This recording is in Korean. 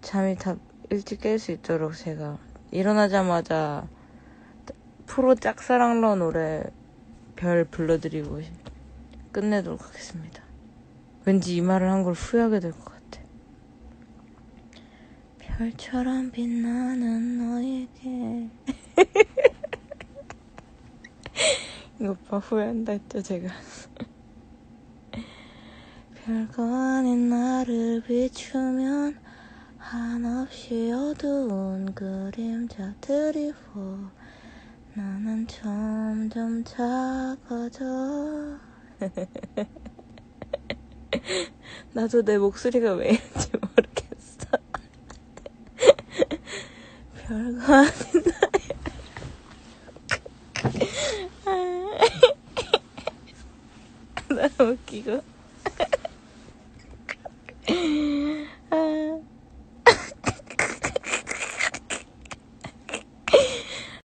잠이 다 일찍 깰 수 있도록 제가 일어나자마자 프로 짝사랑러 노래 별 불러드리고 끝내도록 하겠습니다. 왠지 이 말을 한 걸 후회하게 될 것 같아. 별처럼 빛나는 너에게. 이거 오빠 후회한다 했죠, 제가. 별거 아닌 나를 비추면 한없이 어두운 그림자들이 보 나는 점점 작아져. 나도 내 목소리가 왜인지 모르겠어. 별거 아닌 나야 너무 웃기고.